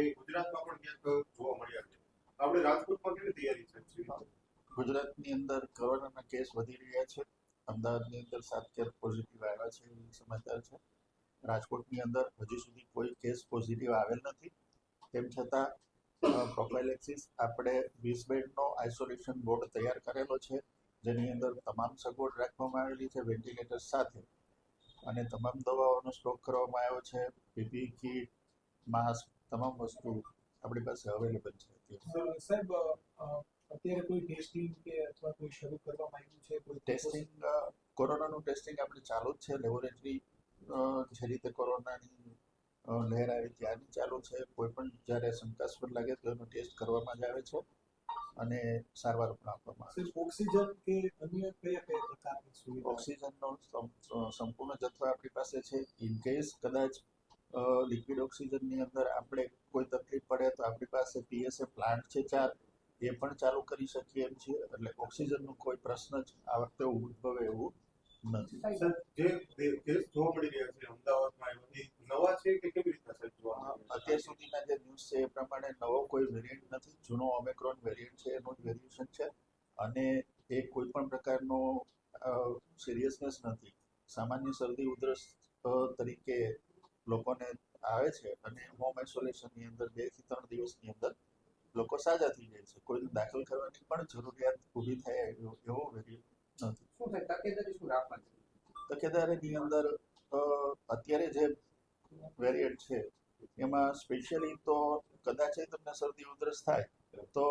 એ ગુજરાતમાં પણ ક્યાંક જોવા મળ્યા છે. આપણે રાજકોટમાં કેવી તૈયારી છે ગુજરાતની અંદર કોરોનાના કેસ વધી રહ્યા છે. અમદાવાદની અંદર સાત કેસ પોઝિટિવ આવ્યા છે એવી સમાચાર છે. રાજકોટની અંદર હજી સુધી કોઈ કેસ પોઝિટિવ આવેલ નથી. તેમ છતાં પ્રોફાઇલેક્સિસ આપણે વીસ બેડનો આઇસોલેશન બોર્ડ તૈયાર કરેલો છે, જેની અંદર તમામ સગવડ રાખવામાં આવેલી છે વેન્ટિલેટર સાથે. અને તમામ દવાઓનો સ્ટોક કરવામાં આવ્યો છે, પીપી, કીટ, માસ્ક તમામ વસ્તુ આપણી પાસે અવેલેબલ છે. સાહેબ અત્યારે કોઈ ટેસ્ટિંગ કે અથવા કોઈ શરૂ કરવામાં આવ્યું છે? કોઈ ટેસ્ટિંગ કોરોનાનું ટેસ્ટિંગ આપણે ચાલુ જ છે. લેબોરેટરી જે રીતે કોરોનાની લહેર આવી ત્યારની ચાલુ છે. કોઈ પણ જ્યારે શંકાસ્પદ લાગે તો એનો ટેસ્ટ કરવામાં જ આવે છે અને સારવાર પણ આપવામાં આવે ઓક્સિજન કે અન્ય કયા કયા પ્રકારની સુવિધા? ઓક્સિજનનો સંપૂર્ણ જથ્થો આપણી પાસે છે. ઇન કેસ કદાચ લિક્વિડ ઓક્સિજનની અંદર આપણે કોઈ તકલીફ પડે તો આપણી પાસે પીએસએ પ્લાન્ટ છે ચાર એ પણ ચાલુ કરી શકીએ એમ છીએ. એટલે ઓક્સિજનનો કોઈ પ્રશ્ન જ આ વખતે ઉદ્ભવે એવું? અત્યાર સુધીના જે ન્યૂઝ છે એ પ્રમાણે નવો કોઈ વેરિયન્ટ નથી. જૂનો ઓમેક્રોન વેરિયન્ટ છે એનું જ વેરિએશન છે. અને એ કોઈ પણ પ્રકારનો સિરિયસનેસ નથી. સામાન્ય શરદી ઉધરસ તરીકે લોકોને આવે છે અને હોમ આઇસોલેશનની અંદર બેથી ત્રણ દિવસની અંદર લોકો સાજા થઈ જાય છે. કોઈને દાખલ કરવાની પણ જરૂરિયાત ઊભી થાય એવો વેરિયન્ટ નથી. શું થાય? તકેદારી શું રાખવાની? તકેદારીની અંદર અત્યારે જે વેરિયન્ટ છે એમાં સ્પેશિયલી તો કદાચ તમને શરદી ઉધરસ થાય તો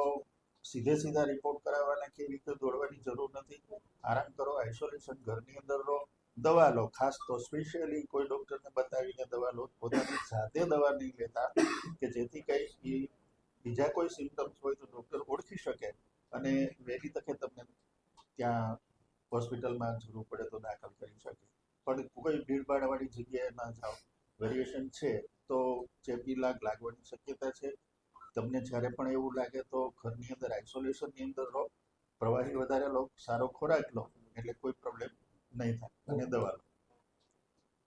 સીધે સીધા રિપોર્ટ કરાવવાના કે એવી રીતે દોડવાની જરૂર નથી. આરામ કરો આઇસોલેશન ઘરની અંદર રહો દવા લો, ખાસ તો સ્પેશિયલી કોઈ ડૉક્ટરને બતાવીને દવા લો, પોતાની જાતે દવા નહીં લેતા કે જેથી કંઈ બીજા કોઈ સિમ્ટમ્સ હોય તો ડૉક્ટર ઓળખી શકે અને વહેલી તકે તમને ત્યાં હોસ્પિટલમાં જરૂર પડે તો દાખલ કરી શકે. પણ કોઈ ભીડભાડવાળી જગ્યાએ ના જાઓ વેરિએશન છે, તો ચેપી લાગ લાગવાની શક્યતા છે. તમને જ્યારે પણ એવું લાગે તો ઘરની અંદર આઇસોલેશનની અંદર રહો. પ્રવાહી વધારે લો, સારો ખોરાક લો, એટલે કોઈ પ્રોબ્લેમ નહીં થાય અને દવા લો